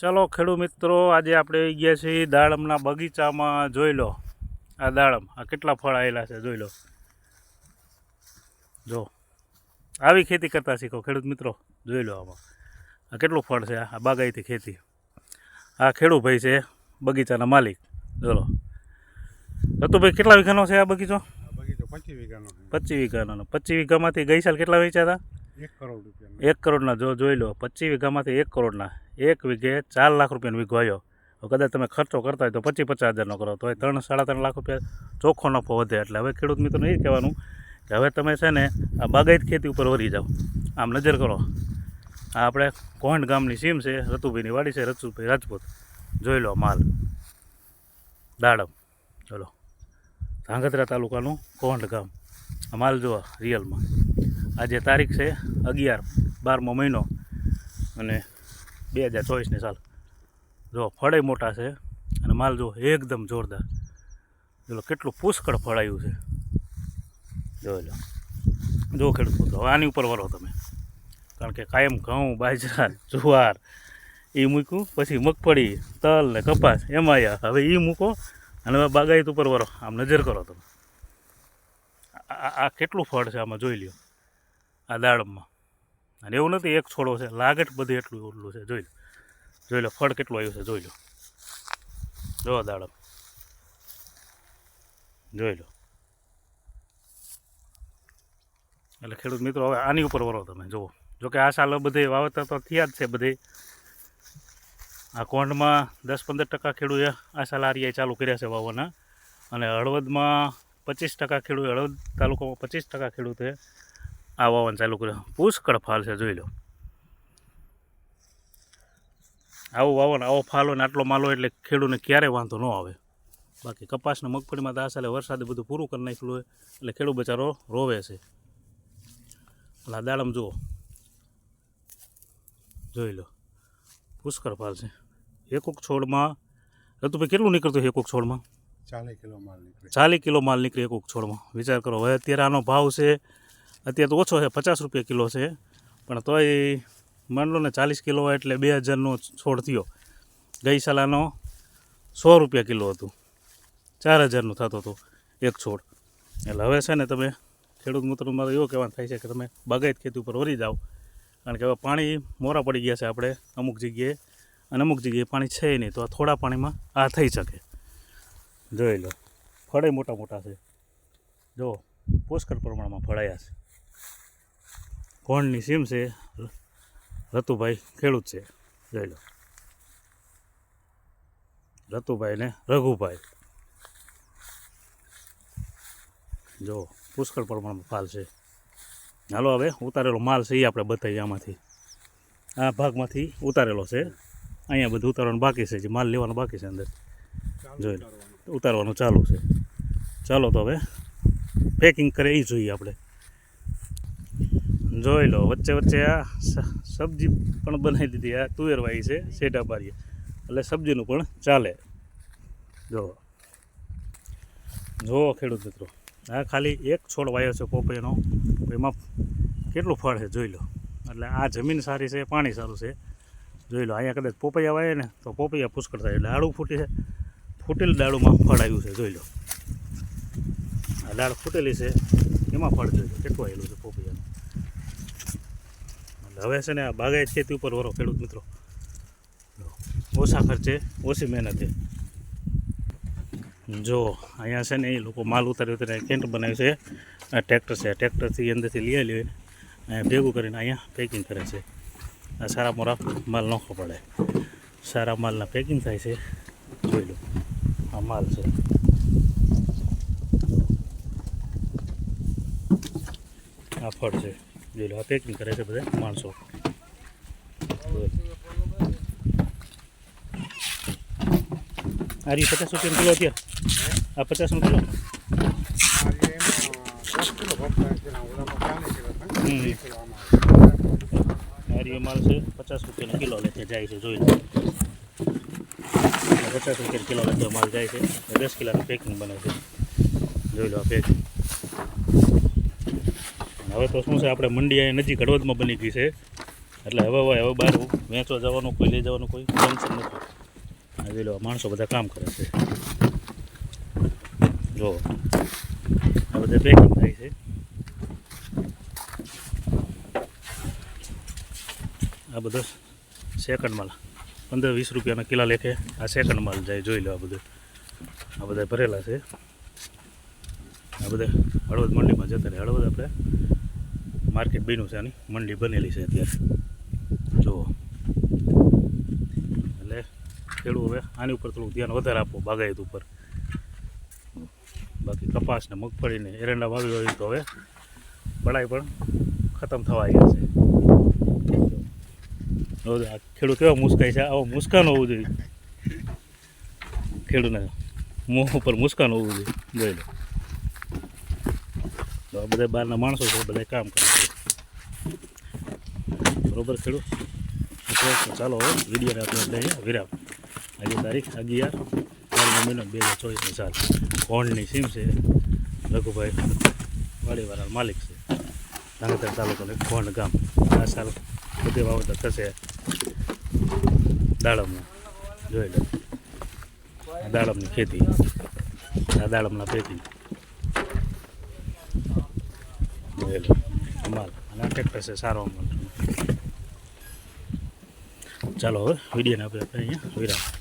ચાલો ખેડૂત મિત્રો આજે આપણે આવી ગયા છીએ દાડમના બગીચામાં. જોઈ લો આ દાડમ આ કેટલા ફળ આવેલા છે જોઈ લો. જો આવી ખેતી કરતા શીખો ખેડૂત મિત્રો જોઈ લો આમાં. આ કેટલું ફળ છે આ બાગાયતી ખેતી. આ ખેડૂત ભાઈ છે બગીચાના માલિક. જોલો ભાઈ કેટલા વીઘાનો છે આ બગીચો? આ બગીચો પચીસ વીઘાનો પચીસ વીઘાનો. પચીસ વીઘામાંથી ગઈ સાલ કેટલા વેચ્યા હતા? એક કરોડ એક કરોડના જો જોઈ લો, પચીસ વીઘામાંથી એક કરોડના, એક વીઘે ચાર લાખ રૂપિયાનો વીઘો આવ્યો. કદાચ તમે ખર્ચો કરતા હોય તો પચીસ પચાસ હજારનો કરો તો એ ત્રણ સાડા ત્રણ લાખ રૂપિયા ચોખ્ખો નફો વધે. એટલે હવે ખેડૂત મિત્રોને એ કહેવાનું કે હવે તમે છે ને આ બાગાયત ખેતી ઉપર વળી જાઓ. આમ નજર કરો. આ આપણે કોહંડ ગામની સીમ છે, રતુભાઈની વાડી છે, રતુભાઈ રાજપૂત. જોઈ લો માલ. દાડમ. ચલો. ધાંગધ્રા તાલુકાનું કોહંડ ગામ. આ માલ જુઓ રિયલમાં. આજે તારીખ છે અગિયાર બારમો મહિનો અને બે હજાર ચોવીસની સાલ. જો ફળે મોટા છે અને માલ જો એકદમ જોરદાર. જો કેટલું પુષ્કળ ફળ આવ્યું છે. જોઈ લો જો ખેડૂત મિત્રો, આની ઉપર વરો તમે. કારણ કે કાયમ ઘઉં, બાજરા, જુવાર એ મૂક્યું, પછી મગફળી, તલ ને કપાસ એમાં હવે એ મૂકો અને હવે બાગાયત ઉપર વરો આમ નજર કરો તમે. આ કેટલું ફળ છે આમાં જોઈ લ્યો. આ દાડમમાં. અને એવું નથી, એક છોડો છે. લાગટ બધી એટલું એટલું છે. જોઈ લો. જોઈ લો, ફળ કેટલું આવ્યું છે. જોઈ લો. જો દાડમ. જોઈ લો. એટલે ખેડૂત મિત્રો, હવે આની ઉપર વરો તમે, જુઓ. જોકે આ સાલ બધે વાવેતર તો થયા જ છે બધે. આ કોંડમાં દસ પંદર ટકા ખેડૂએ આ સાલ આરિયાઈ ચાલુ કર્યા છે વાવવાના. અને હળવદમાં પચીસ ટકા ખેડૂએ હળવદ તાલુકામાં પચીસ ટકા ખેડૂતે આ વાવન ચાલુ કર્યું. પુષ્કળ ફાલ છે જોઈ લો. આવું વાવન આવો ફાલ હોય ને આટલો માલ હોય એટલે ખેડૂતને ક્યારેય વાંધો ન આવે. બાકી કપાસને મગફળીમાં તો આ સાલે વરસાદે બધું પૂરું કરી નાખેલું હોય એટલે ખેડૂત બચારો રોવે છે. એટલે આ દાડમ જુઓ. જોઈ લો. પુષ્કળ ફાલ છે. એકુક છોડમાં રતુભાઈ કેટલું નીકળતું એક છોડમાં? ચાલીસ કિલો માલ નીકળે. ચાલીસ કિલો માલ નીકળે એક છોડમાં. વિચાર કરો હવે અત્યારે આનો ભાવ છે અત્યારે તો ઓછો છે, પચાસ રૂપિયા કિલો છે. પણ તોય માન લો ને ચાલીસ કિલો હોય એટલે બે હજારનો છોડ થયો. ગઈ સાલાનો સો રૂપિયા કિલો હતું. ચાર હજારનું થતું હતું એક છોડ. એટલે હવે છે ને તમે ખેડૂત મિત્રો મારો એવો કહેવાનું થાય છે કે તમે બાગાયત ખેતી ઉપર વરી જાઓ. કારણ કે હવે પાણી મોરા પડી ગયા છે આપણે અમુક જગ્યાએ. અને અમુક જગ્યાએ પાણી છે નહીં, તો આ થોડા પાણીમાં આ થઈ શકે. જોઈ લો. ફળે મોટા મોટા છે. જો પુષ્કળ પ્રમાણમાં ફળાયા છે. કોણની સીમ છે. રતુભાઈ ખેડૂત છે. જોઈ લો. રતુભાઈ ને રઘુભાઈ. જો, પુષ્કળ પ્રમાણમાં ફાલ છે. હાલો હવે ઉતારેલો માલ છે એ આપણે બતાવીએ આમાંથી. આ ભાગમાંથી ઉતારેલો છે. અહીંયા બધું ઉતારવાનું બાકી છે. જે માલ લેવાનો બાકી છે અંદર. જોઈ લો. ઉતારવાનું ચાલુ છે. ચાલો તો હવે પેકિંગ કરે એ જોઈએ આપણે. જોઈ લો, વચ્ચે વચ્ચે આ સબ્જી પણ બનાવી દીધી, આ તુવેરવાઈ છે સેટા પારીએ એટલે સબ્જીનું પણ ચાલે. જો જુઓ ખેડૂત મિત્રો, આ ખાલી એક છોડ વાયો છે પોપૈયાનો. એમાં કેટલું ફળ છે જોઈ લો. એટલે આ જમીન સારી છે, પાણી સારું છે. જોઈ લો, અહીંયા કદાચ પોપૈયા વાય ને, તો પોપૈયા પુષ્કળ થાય. એટલે આડું ફૂટી છે, ફૂટેલ દાળુમાં ફળ આવ્યું છે, જોઈ લો. આ દાળ ફૂટેલી છે, એમાં ફળ જોઈ લો, કેટલું આવેલું છે પોપૈયાનું. હવે છે ને આ બાગાયત ખેતી ઉપર વરો ખેડૂત મિત્રો. ઓછા ખર્ચે, ઓછી મહેનતે. જો, અહીંયા છે ને એ લોકો માલ ઉતારી ઉતારી કેન્ટ બનાવ્યું છે. આ ટ્રેક્ટર છે. ટ્રેક્ટરથી અંદરથી લઈ લે, અહીંયા ભેગું કરીને અહીંયા પેકિંગ કરે છે. આ સારા મોરા માલ નોખો પડે સારા માલના પેકિંગ થાય છે. જોઈ લો, આ માલ છે. આ ફળ છે. જોઈ લો આ પેકિંગ કરે છે બધા માણસો આ રહી પચાસ રૂપિયા કિલો અત્યારે આ પચાસનો કિલો આજે એમાં દસ કિલો વપરાય છે ને ઓલામાં ચાલીસ કિલો થાય. હમ. વીસ કિલો આમાં. આ રહ્યો માલ છે પચાસ રૂપિયાનો કિલો લેખે જાય છે જોઈ લો પચાસ રૂપિયા કિલો લેખે માલ જાય છે દસ કિલોનું પેકિંગ બને છે જોઈ લો આ પેકિંગ હવે તો શું છે, આપણે મંડી અહીંયા નજીક હળવદમાં બની ગઈ છે. એટલે હવે હોય, હવે બહાર વેચવા જવાનું, કોઈ લઈ જવાનું, કોઈ ટેન્શન નથી. આવી લો માણસો બધા કામ કરે છે. જો, આ બધા પેકિંગ થાય છે. આ બધો સેકન્ડ માલ. પંદર વીસ રૂપિયાના કિલા લેખે આ સેકન્ડ માલ જાય, જોઈ લો આ બધું. આ બધા ભરેલા છે. આ બધા હળવદ મંડીમાં જતા રહે. હળવદ આપણે માર્કેટ બન્યું છે આની. મંડી બનેલી છે અત્યારે. જુઓ. એટલે ખેડૂત હવે આની ઉપર થોડુંક ધ્યાન વધારે આપો બાગાયત ઉપર. બાકી કપાસ ને મગફળી ને એરંડા વાવી હોય તો હવે પડાઈ પણ ખતમ થવા આવ્યા છે. આ ખેડૂત કેવા મુસ્કાય છે? આવો મુસ્કાન હોવું જોઈએ. ખેડૂતને મોં ઉપર મુસ્કાન હોવું જોઈએ. જોઈ લો. તો આ બધા બહારના માણસો છે, બધા કામ કરે છે. બરોબર ખેડૂત? ચાલો હવે વિડીયોને આપણે અહીંયા વિરામ. આજે તારીખ અગિયાર, બારમો મહિનો બે હજાર ચોવીસની સાલ. કોણની સીમ છે. રઘુભાઈ વાડીવાળા માલિક છે. ધાંગધ્રા તાલુકાને કોણ ગામ. આ સાલ બધી વાવતર થશે દાડમનું. જોઈ લો. દાડમની ખેતી. આ દાડમના પેકી જોઈ લો માલ અને ટ્રેક્ટર છે સારો માલ ચાલો હવે વિડીયોને આપણે આપણે અહીંયા વિરામ